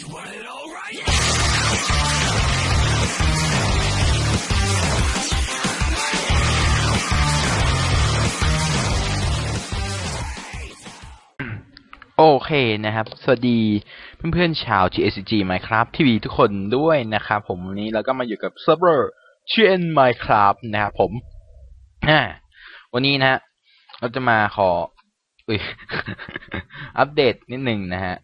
You want it all right? โอเคนะครับ สวัสดีเพื่อนๆชาว GSG Minecraft TV ทุกคนด้วยนะครับผมวันนี้เราก็มาอยู่กับเซิร์ฟเวอร์ GN Minecraft นะครับผมอ่าวันนี้นะฮะเราจะมาขออุ้ย อัปเดตนิดหนึ่งนะฮะ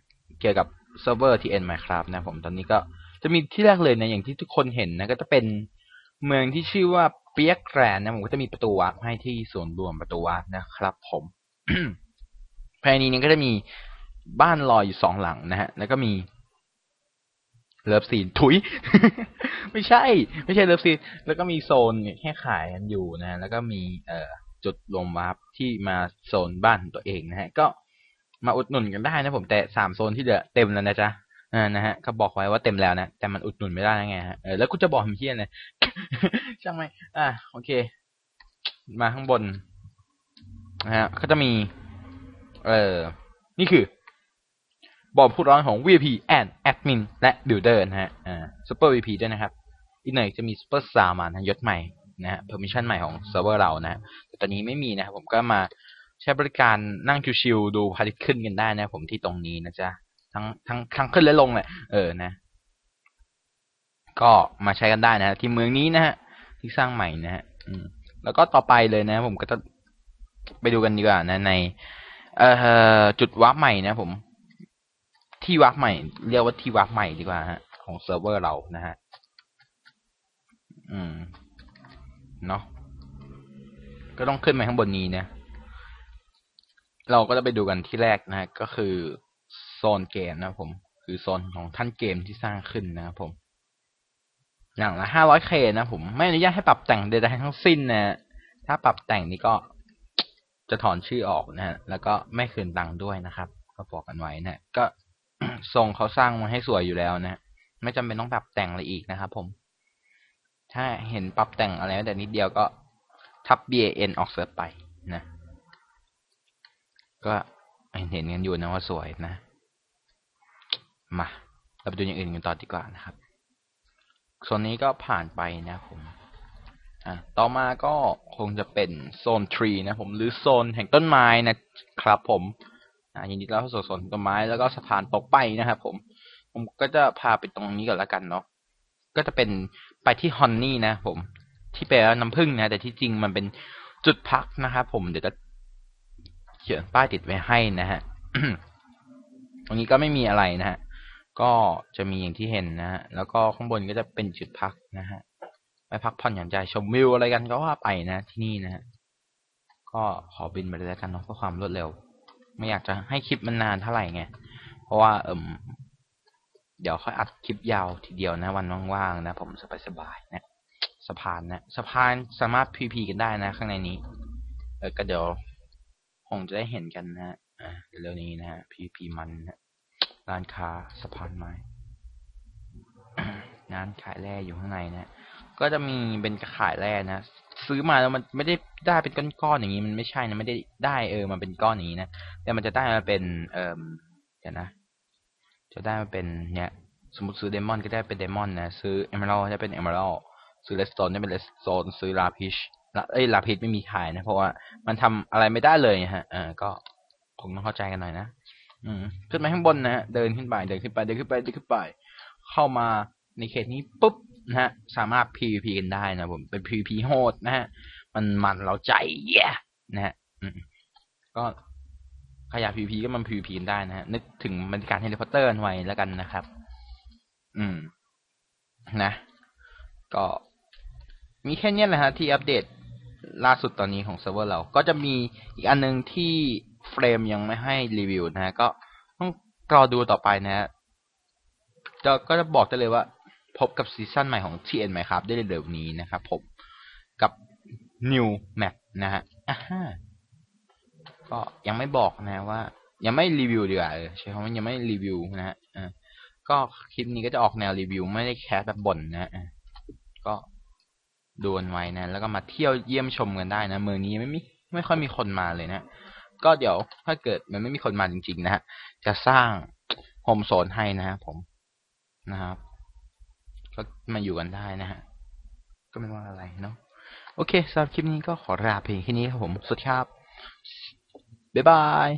เกี่ยวกับ เซิร์ฟเวอร์ TN Minecraft นะผมตอนนี้ก็จะมีที่แรกเลยนะอย่างที่ทุกคนเห็นนะก็จะเป็นเมืองที่ชื่อว่าเปียกแกรนนะผมก็จะมีประตูวาร์ปให้ที่ส่วนรวมประตูวาร์ปนะครับ ผมภายในนี้ก็จะมีบ้านลอยอยู่สองหลังนะฮะ แล้วก็มีเลิฟซีนถุย ไม่ใช่ ไม่ใช่เลิฟซีน แล้วก็มีโซนแค่ขายกันอยู่นะ แล้วก็มีเอ่อจุดรวมวาร์ปที่มาโซนบ้านตัวเองนะฮะ ก็ มาอุดหนุนกันได้นะผมแต่สามโซนที่เหลือเต็มแล้วนะจ๊ะอ่านะฮะก็บอกไว้ว่าเต็มแล้วนะแต่มันอุดหนุนไม่ได้ไงฮะเออแล้วกูจะบอกมันเพี้ยนเลยช่างไหมอะโอเค มาข้างบนนะฮะก็จะมี เออนี่คือบอร์ดผู้ร้อนของ VIP and Admin และ Builder นะฮะอ่า Super VP ด้วยนะครับ อีกหน่อยจะมี Super Star มานะยศใหม่นะฮะ Permission ใหม่ของเซิร์ฟเวอร์เรานะฮะแต่ตอนนี้ไม่มีนะครับผมก็มา ใช้บริการนั่งชิวๆดูพาริตขึ้นกันได้นะ ผมที่ตรงนี้นะจ๊ะทั้งทั้งทั้งขึ้นและลงแหละเออนะ ก็มาใช้กันได้นะที่เมืองนี้นะฮะที่สร้างใหม่นะฮะแล้วก็ต่อไปเลยนะ ผมก็จะไปดูกันดีกว่านะ ใน เอ่อจุดวาร์ปใหม่นะผม ที่วาร์ปใหม่ เรียกว่าที่วาร์ปใหม่ดีกว่าฮะ ของเซิร์ฟเวอร์เรานะฮะอืมเนาะก็ต้องขึ้นไปข้างบนนี้นะ เราก็จะไปดูกันที่แรกนะก็คือโซนเกมนะผมคือโซนของท่านเกมที่สร้างขึ้นนะครับผม อย่างละห้าร้อยเคนะผม ไม่อนุญาตให้ปรับแต่งใดๆทั้งสิ้นนะ ถ้าปรับแต่งนี่ก็จะถอนชื่อออกนะฮะ แล้วก็ไม่คืนตังค์ด้วยนะครับ ก็บอกกันไว้นะ ก็ทรงเขาสร้างมาให้สวยอยู่แล้วนะ ไม่จำเป็นต้องปรับแต่งอะไรอีกนะครับผม ถ้าเห็นปรับแต่งอะไรแต่นิดเดียวก็ทับ ban ออกเสิร์ฟไปนะ ก็เห็นกันอยู่นะว่าสวยนะ มาเราไปดูอย่างอื่นกันต่อดีกว่านะครับ ส่วนนี้ก็ผ่านไปนะผมอะต่อมาก็คงจะเป็นโซนทรีนะผมหรือโซนแห่งต้นไม้นะครับ ผมอ่ายินดีต้อนรับสู่โซนต้นไม้แล้วก็สะพานตกไปนะครับผม ผมก็จะพาไปตรงนี้ก่อนละกันเนาะก็จะเป็นไปที่ฮอนนี่นะผม ที่แปลว่าน้ำผึ้งนะ แต่ที่จริงมันเป็นจุดพักนะครับผมเดี๋ยวจะ ขียนป้ายติดไว้ให้นะฮะตรงนี้ก็ไม่มีอะไรนะฮะก็จะมีอย่างที่เห็นนะฮะแล้วก็ข้างบนก็จะเป็นจุดพักนะฮะไปพักผ่อนหย่อนใจชมวิวอะไรกันก็ว่าไปนะ ที่นี่นะฮะก็ขอบินไปเลยแล้วกันเนาะเพื่อความรวดเร็ว ไม่อยากจะให้คลิปมันนานเท่าไหร่ไงเพราะว่าเอิมเดี๋ยวค่อยอัดคลิปยาวทีเดียวนะ วันว่างๆนะ ผมสบายๆนะสะพานนะสะพานสามารถพีพีกันได้นะ ข้างในนี้ เออก็เดี๋ยว คงจะได้เห็นกันนะฮะเร็วนี้นะฮะพีพีมันนะร้านค้าสะพานไม้ร้านขายแร่อยู่ข้างในนะก็จะมีเป็นขายแร่นะซื้อมาแล้วมันไม่ได้ได้เป็นก้อนๆอย่างนี้มันไม่ใช่นะไม่ได้ได้เออมันเป็นก้อนอย่างนี้นะแต่มันจะได้มาเป็นเออเดี๋ยวนะ จะได้มาเป็นเนี่ยสมมติซื้อเดมอนก็ได้เป็นเดมอนนะซื้อเอเมอรัลได้เป็นเอเมอรัลซื้อเลสโตนได้เป็นเลสโตนซื้อลาพิช เอ้ยลาพิชไม่มีขายนะเพราะว่ามันทำอะไรไม่ได้เลยฮะเออก็คงต้องเข้าใจกันหน่อยนะอืมขึ้นไปข้างบนนะฮะเดินขึ้นไปเดินขึ้นไปเดินขึ้นไปเดินขึ้นไป เข้ามาในเขตนี้ปุ๊บนะฮะสามารถ PVP กันได้นะผมเป็น PVP โหดนะฮะมันมันเราใจเย้นะฮะก็ใครอยาก PVP ก็มัน PVP กันได้นะฮะนึกถึงบรรยากาศเฮลิคอปเตอร์ไว้แล้วกันนะครับ อืมนะ ก็มีแค่นี้แหละฮะที่อัปเดต ล่าสุดตอนนี้ของเซิร์ฟเวอร์เรา ก็จะมีอีกอันนึงที่เฟรมยังไม่ให้รีวิวนะฮะ ก็ต้องรอดูต่อไปนะฮะจะก็จะบอกได้เลยว่า พบกับซีซั่นใหม่ของ TN ไหมครับได้เร็วๆนี้นะครับผมกับ New Map นะฮะอ่าฮะก็ยังไม่บอกนะว่า ยังไม่รีวิวดีกว่าใช้คำว่ายังไม่รีวิวนะฮะก็คลิปนี้ก็จะออกแนวรีวิว ไม่ได้แคสแบบบ่นนะฮะก็ ดูกันไว้นะ แล้วก็มาเที่ยวเยี่ยมชมกันได้นะ เมืองนี้ไม่มีไม่ค่อยมีคนมาเลยนะ ก็เดี๋ยวถ้าเกิดมันไม่มีคนมาจริง ๆ นะฮะ จะสร้างโฮมโซนให้นะฮะผมนะครับ ก็มาอยู่กันได้นะฮะ ก็ไม่ว่าอะไรเนาะ โอเคสำหรับคลิปนี้ก็ขอลาเพียงแค่นี้ครับผม สวัสดีครับ บ๊ายบาย